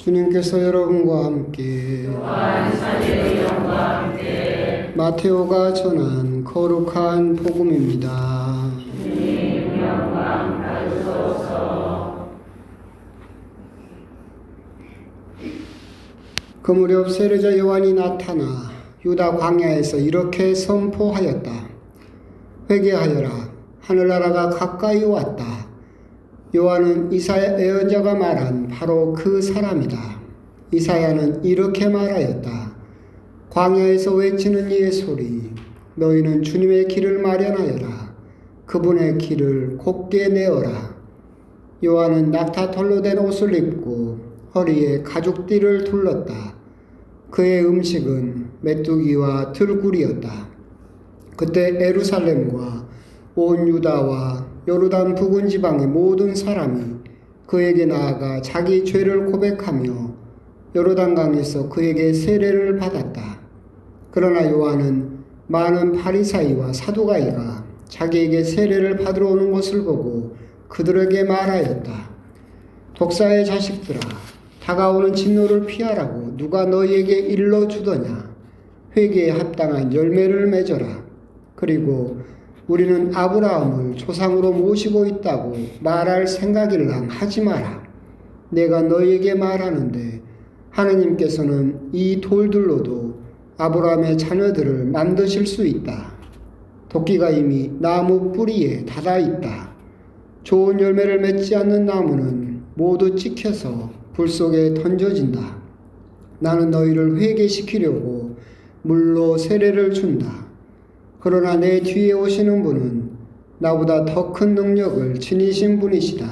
주님께서 여러분과 함께 마테오가 전한 거룩한 복음입니다. 그 무렵 세례자 요한이 나타나 유다 광야에서 이렇게 선포하였다. 회개하여라. 하늘나라가 가까이 왔다. 요한은 이사야 예언자가 말한 바로 그 사람이다. 이사야는 이렇게 말하였다. 광야에서 외치는 이의 소리. 너희는 주님의 길을 마련하여라. 그분의 길을 곱게 내어라. 요한은 낙타 털로 된 옷을 입고 허리에 가죽띠를 둘렀다. 그의 음식은 메뚜기와 들꿀이었다. 그때 에루살렘과 온 유다와 요르단 부근 지방의 모든 사람이 그에게 나아가 자기 죄를 고백하며 요르단강에서 그에게 세례를 받았다. 그러나 요한은 많은 바리사이와 사두가이가 자기에게 세례를 받으러 오는 것을 보고 그들에게 말하였다. 독사의 자식들아, 다가오는 진노를 피하라고 누가 너희에게 일러 주더냐? 회개에 합당한 열매를 맺어라. 그리고 우리는 아브라함을 조상으로 모시고 있다고 말할 생각일랑 하지 마라. 내가 너희에게 말하는데 하느님께서는 이 돌들로도 아브라함의 자녀들을 만드실 수 있다. 도끼가 이미 나무 뿌리에 닫아 있다. 좋은 열매를 맺지 않는 나무는 모두 찍혀서 불 속에 던져진다. 나는 너희를 회개시키려고 물로 세례를 준다. 그러나 내 뒤에 오시는 분은 나보다 더 큰 능력을 지니신 분이시다.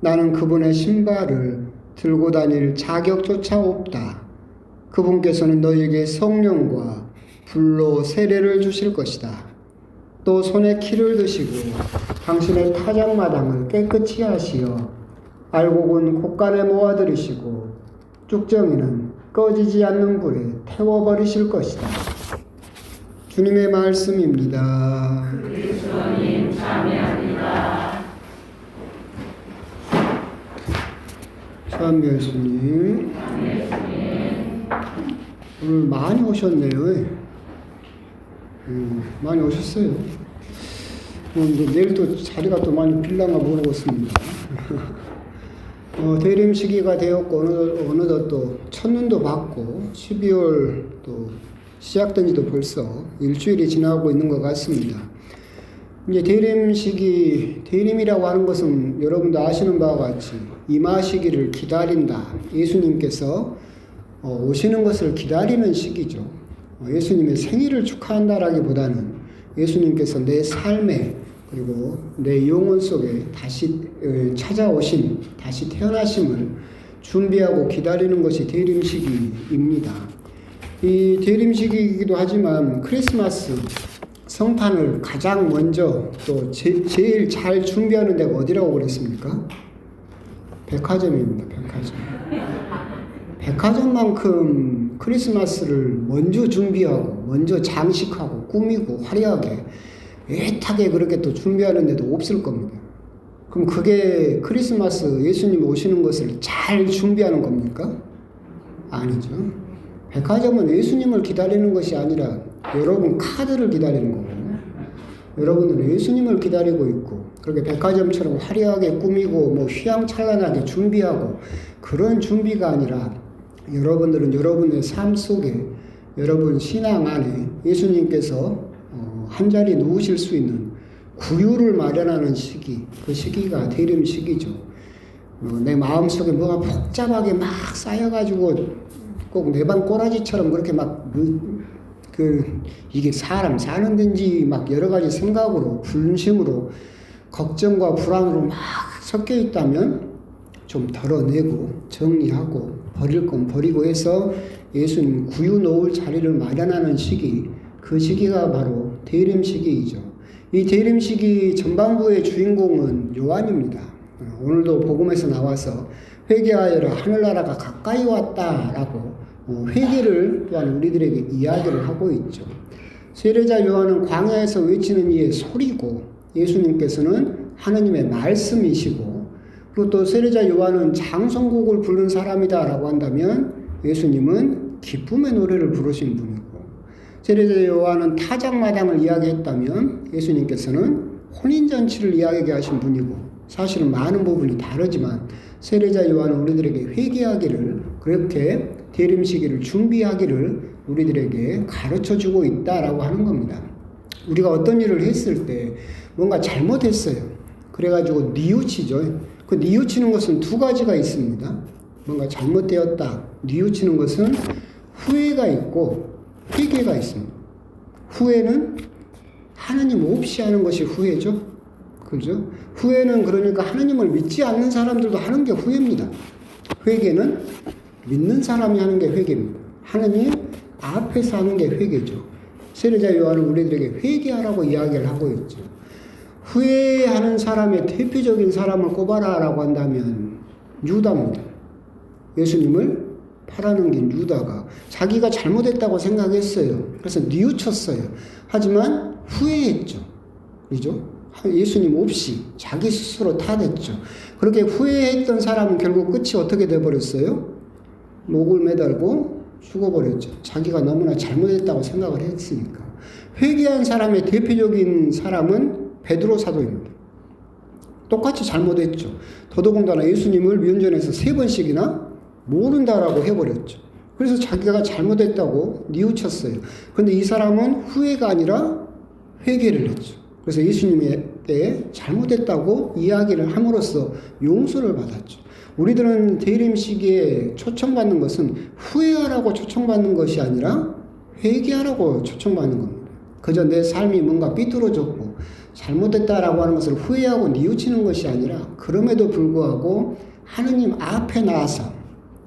나는 그분의 신발을 들고 다닐 자격조차 없다. 그분께서는 너희에게 성령과 불로 세례를 주실 것이다. 또 손에 키를 드시고 당신의 타작마당을 깨끗이 하시어 알곡은 곳간에 모아들이시고 쭉정이는 꺼지지 않는 불에 태워버리실 것이다. 주님의 말씀입니다. 그리스도님 참여합니다. 참여 예수님. 오늘 많이 오셨네요. 음, 많이 오셨어요. 뭐 이제 내일 또 자리가 또 많이 빌랑가 모르겠습니다. 어, 대림 시기가 되었고 어느덧, 어느덧 또 첫눈도 받고 12월 또 시작된 지도 벌써 일주일이 지나고 있는 것 같습니다. 이제 대림 시기, 대림이라고 하는 것은 여러분도 아시는 바와 같이 임하 시기를 기다린다. 예수님께서 어, 오시는 것을 기다리는 시기죠. 어, 예수님의 생일을 축하한다라기보다는 예수님께서 내 삶에 그리고 내 영혼 속에 다시 어, 찾아오신 다시 태어나심을 준비하고 기다리는 것이 대림 시기입니다. 이 대림 시기이기도 하지만 크리스마스 성탄을 가장 먼저 또 제, 제일 잘 준비하는 데가 어디라고 그랬습니까? 백화점입니다. 백화점. 백화점만큼 크리스마스를 먼저 준비하고 먼저 장식하고 꾸미고 화려하게 애타게 그렇게 또 준비하는 데도 없을 겁니다. 그럼 그게 크리스마스 예수님 오시는 것을 잘 준비하는 겁니까? 아니죠. 백화점은 예수님을 기다리는 것이 아니라 여러분 카드를 기다리는 거거든요. 여러분들은 예수님을 기다리고 있고 그렇게 백화점처럼 화려하게 꾸미고 뭐 휘황찬란하게 준비하고 그런 준비가 아니라 여러분들은 여러분의 삶 속에 여러분 신앙 안에 예수님께서 어, 한 자리 누우실 수 있는 구유를 마련하는 시기 그 시기가 대림 시기죠. 어, 내 마음 속에 뭐가 복잡하게 막 쌓여가지고 꼭내방 꼬라지처럼 그렇게 막 그 이게 사람 사는 데인지 막 여러 가지 생각으로 불심으로 걱정과 불안으로 막 섞여 있다면 좀 덜어내고 정리하고 버릴 건 버리고 해서 예수님 구유 놓을 자리를 마련하는 시기 그 시기가 바로 대림 시기이죠. 이 대림 시기 전반부의 주인공은 요한입니다. 오늘도 복음에서 나와서 회개하여라 하늘나라가 가까이 왔다라고 어, 회개를 또한 우리들에게 이야기를 하고 있죠. 세례자 요한은 광야에서 외치는 이의 소리고 예수님께서는 하느님의 말씀이시고 그리고 또 세례자 요한은 장성곡을 부른 사람이다라고 한다면 예수님은 기쁨의 노래를 부르신 분이고 세례자 요한은 타작마당을 이야기했다면 예수님께서는 혼인잔치를 이야기하게 하신 분이고 사실은 많은 부분이 다르지만 세례자 요한은 우리들에게 회개하기를 그렇게 대림 시기를 준비하기를 우리들에게 가르쳐 주고 있다라고 하는 겁니다. 우리가 어떤 일을 했을 때 뭔가 잘못했어요. 그래가지고 뉘우치죠. 그 뉘우치는 것은 두 가지가 있습니다. 뭔가 잘못되었다. 뉘우치는 것은 후회가 있고 회개가 있습니다. 후회는 하나님 없이 하는 것이 후회죠. 그죠? 후회는 그러니까 하나님을 믿지 않는 사람들도 하는 게 후회입니다. 회개는 믿는 사람이 하는 게 회개입니다. 하나님 앞에서 하는 게 회개죠. 세례자 요한은 우리들에게 회개하라고 이야기를 하고 있죠. 후회하는 사람의 대표적인 사람을 꼽아라라고 한다면 유다입니다. 예수님을 팔아넘긴 유다가 자기가 잘못했다고 생각했어요. 그래서 뉘우쳤어요. 하지만 후회했죠. 그죠? 예수님 없이 자기 스스로 타냈죠. 그렇게 후회했던 사람은 결국 끝이 어떻게 돼버렸어요? 목을 매달고 죽어버렸죠. 자기가 너무나 잘못했다고 생각을 했으니까. 회개한 사람의 대표적인 사람은 베드로 사도입니다. 똑같이 잘못했죠. 더더군다나 예수님을 면전에서 세 번씩이나 모른다라고 해버렸죠. 그래서 자기가 잘못했다고 뉘우쳤어요. 근데 이 사람은 후회가 아니라 회개를 했죠. 그래서 예수님께 잘못했다고 이야기를 함으로써 용서를 받았죠. 우리들은 대림 시기에 초청받는 것은 후회하라고 초청받는 것이 아니라 회개하라고 초청받는 겁니다. 그저 내 삶이 뭔가 삐뚤어졌고 잘못됐다라고 하는 것을 후회하고 뉘우치는 것이 아니라 그럼에도 불구하고 하느님 앞에 나와서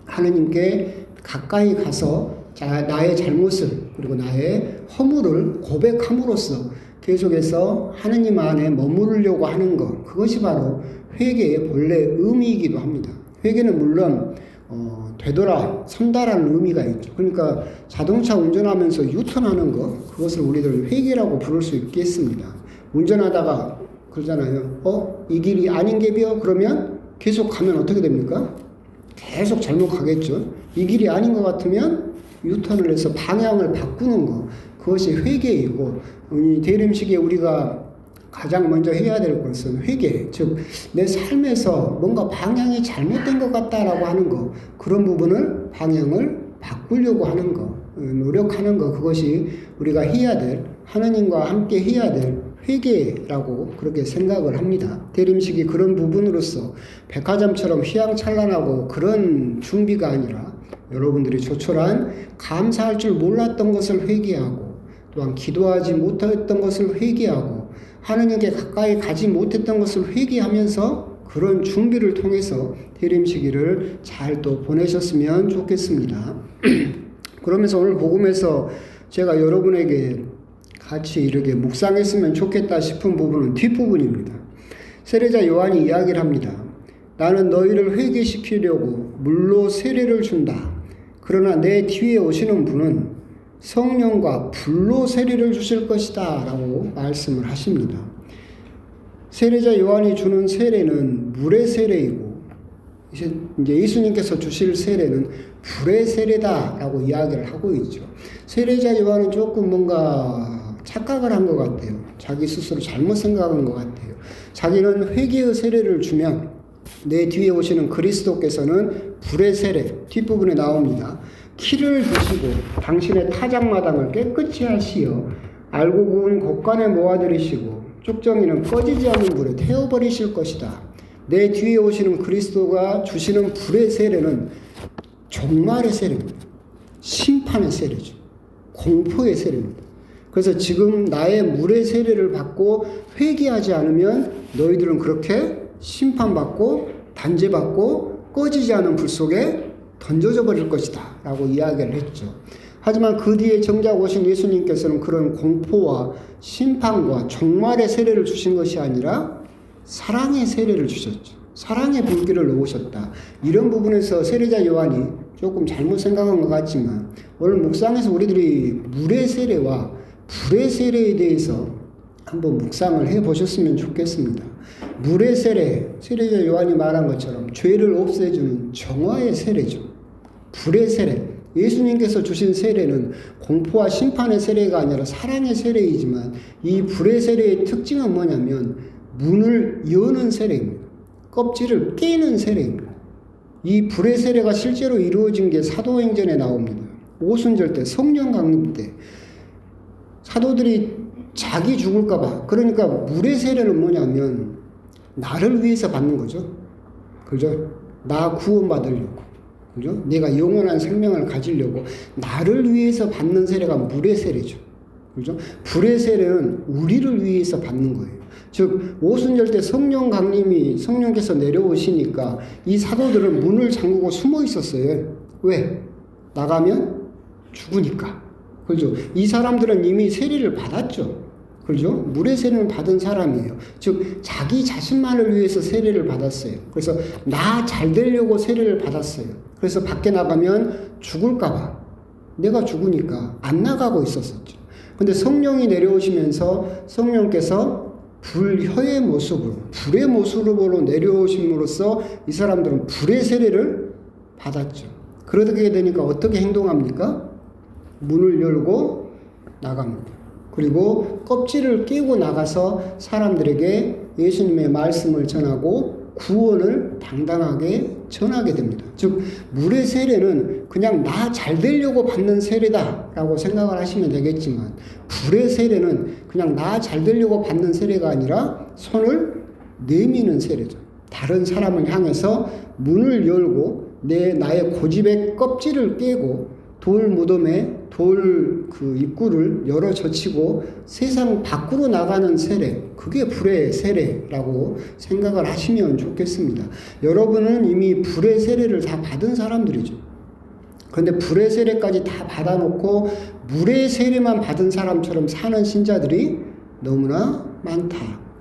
하느님께 가까이 가서 자, 나의 잘못을 그리고 나의 허물을 고백함으로써 계속해서 하느님 안에 머무르려고 하는 것 그것이 바로 회개의 본래 의미이기도 합니다. 회개는 물론 어, 되돌아 선다라는 의미가 있죠. 그러니까 자동차 운전하면서 유턴하는 것 그것을 우리들 회개라고 부를 수 있겠습니다. 운전하다가 그러잖아요. 어? 이 길이 아닌 게비어? 그러면 계속 가면 어떻게 됩니까? 계속 잘못 가겠죠. 이 길이 아닌 것 같으면 유턴을 해서 방향을 바꾸는 것 그것이 회개이고 이 대림식에 우리가 가장 먼저 해야 될 것은 회개 즉 내 삶에서 뭔가 방향이 잘못된 것 같다라고 하는 것 그런 부분을 방향을 바꾸려고 하는 것 어, 노력하는 것 그것이 우리가 해야 될 하나님과 함께 해야 될 회개라고 그렇게 생각을 합니다. 대림식이 그런 부분으로서 백화점처럼 휘황찬란하고 그런 준비가 아니라 여러분들이 조촐한 감사할 줄 몰랐던 것을 회개하고 또한 기도하지 못했던 것을 회개하고 하느님께 가까이 가지 못했던 것을 회개하면서 그런 준비를 통해서 대림 시기를 잘 또 보내셨으면 좋겠습니다. 그러면서 오늘 복음에서 제가 여러분에게 같이 이렇게 묵상했으면 좋겠다 싶은 부분은 뒷부분입니다. 세례자 요한이 이야기를 합니다. 나는 너희를 회개시키려고 물로 세례를 준다. 그러나 내 뒤에 오시는 분은 성령과 불로 세례를 주실 것이다. 라고 말씀을 하십니다. 세례자 요한이 주는 세례는 물의 세례이고, 이제 예수님께서 주실 세례는 불의 세례다 라고 이야기를 하고 있죠. 세례자 요한은 조금 뭔가 착각을 한 것 같아요. 자기 스스로 잘못 생각한 것 같아요. 자기는 회개의 세례를 주면 내 뒤에 오시는 그리스도께서는 불의 세례 뒷부분에 나옵니다. 키를 드시고 당신의 타작마당을 깨끗이 하시어 알고 구운 곳간에 모아들이시고 쭉정이는 꺼지지 않는 불에 태워버리실 것이다. 내 뒤에 오시는 그리스도가 주시는 불의 세례는 종말의 세례입니다. 심판의 세례죠. 공포의 세례입니다. 그래서 지금 나의 물의 세례를 받고 회개하지 않으면 너희들은 그렇게 심판받고 단죄받고 꺼지지 않은 불 속에 던져져 버릴 것이다. 라고 이야기를 했죠. 하지만 그 뒤에 정작 오신 예수님께서는 그런 공포와 심판과 종말의 세례를 주신 것이 아니라 사랑의 세례를 주셨죠. 사랑의 불길을 놓으셨다. 이런 부분에서 세례자 요한이 조금 잘못 생각한 것 같지만 오늘 묵상에서 우리들이 물의 세례와 불의 세례에 대해서 한번 묵상을 해 보셨으면 좋겠습니다. 물의 세례, 세례자 요한이 말한 것처럼 죄를 없애주는 정화의 세례죠. 불의 세례. 예수님께서 주신 세례는 공포와 심판의 세례가 아니라 사랑의 세례이지만 이 불의 세례의 특징은 뭐냐면 문을 여는 세례입니다. 껍질을 깨는 세례입니다. 이 불의 세례가 실제로 이루어진 게 사도행전에 나옵니다. 오순절 때 성령 강림 때 사도들이 자기 죽을까봐 그러니까 물의 세례는 뭐냐면 나를 위해서 받는 거죠. 그죠? 나 구원받으려고. 그죠? 내가 영원한 생명을 가지려고 나를 위해서 받는 세례가 물의 세례죠. 그죠? 불의 세례는 우리를 위해서 받는 거예요. 즉 오순절 때 성령 강림이 성령께서 내려오시니까 이 사도들은 문을 잠그고 숨어 있었어요. 왜? 나가면 죽으니까. 그죠? 이 사람들은 이미 세례를 받았죠. 그죠? 물의 세례는 받은 사람이에요. 즉 자기 자신만을 위해서 세례를 받았어요. 그래서 나 잘 되려고 세례를 받았어요. 그래서 밖에 나가면 죽을까봐 내가 죽으니까 안 나가고 있었었죠. 근데 성령이 내려오시면서 성령께서 불혀의 모습으로 불의 모습으로 내려오심으로써 이 사람들은 불의 세례를 받았죠. 그러게 되니까 어떻게 행동합니까? 문을 열고 나갑니다. 그리고 껍질을 깨고 나가서 사람들에게 예수님의 말씀을 전하고 구원을 당당하게 전하게 됩니다. 즉, 물의 세례는 그냥 나 잘 되려고 받는 세례다라고 생각을 하시면 되겠지만, 불의 세례는 그냥 나 잘 되려고 받는 세례가 아니라 손을 내미는 세례죠. 다른 사람을 향해서 문을 열고 내 나의 고집의 껍질을 깨고 돌 무덤에 돌 그 입구를 열어 젖히고 세상 밖으로 나가는 세례, 그게 불의 세례라고 생각을 하시면 좋겠습니다. 여러분은 이미 불의 세례를 다 받은 사람들이죠. 그런데 불의 세례까지 다 받아놓고 물의 세례만 받은 사람처럼 사는 신자들이 너무나 많다.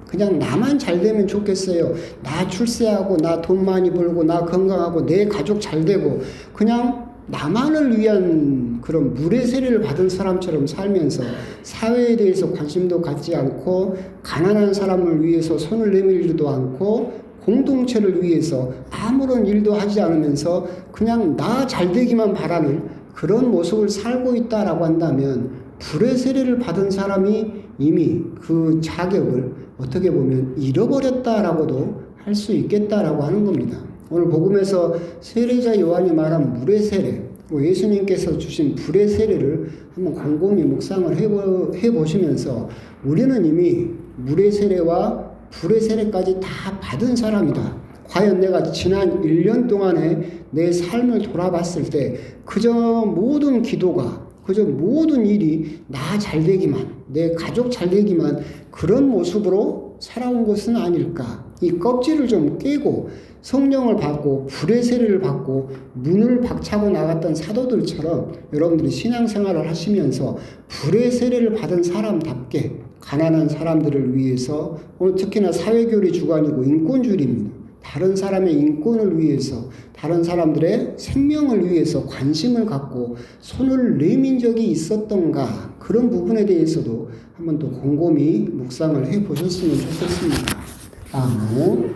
그냥 나만 잘 되면 좋겠어요. 나 출세하고, 나 돈 많이 벌고, 나 건강하고, 내 가족 잘 되고, 그냥 나만을 위한 그런 물의 세례를 받은 사람처럼 살면서 사회에 대해서 관심도 갖지 않고 가난한 사람을 위해서 손을 내밀지도 않고 공동체를 위해서 아무런 일도 하지 않으면서 그냥 나 잘 되기만 바라는 그런 모습을 살고 있다라고 한다면 불의 세례를 받은 사람이 이미 그 자격을 어떻게 보면 잃어버렸다라고도 할 수 있겠다라고 하는 겁니다. 오늘 복음에서 세례자 요한이 말한 물의 세례, 뭐 예수님께서 주신 불의 세례를 한번 곰곰이 묵상을 해보, 해보시면서 우리는 이미 물의 세례와 불의 세례까지 다 받은 사람이다. 과연 내가 지난 1년 동안에 내 삶을 돌아봤을 때 그저 모든 기도가 그저 모든 일이 나 잘 되기만, 내 가족 잘 되기만 그런 모습으로 살아온 것은 아닐까. 이 껍질을 좀 깨고 성령을 받고 불의 세례를 받고 문을 박차고 나갔던 사도들처럼 여러분들이 신앙생활을 하시면서 불의 세례를 받은 사람답게 가난한 사람들을 위해서 오늘 특히나 사회교리 주관이고 인권주의입니다. 다른 사람의 인권을 위해서 다른 사람들의 생명을 위해서 관심을 갖고 손을 내민 적이 있었던가 그런 부분에 대해서도 한번 더 곰곰이 묵상을 해 보셨으면 좋겠습니다. 아멘.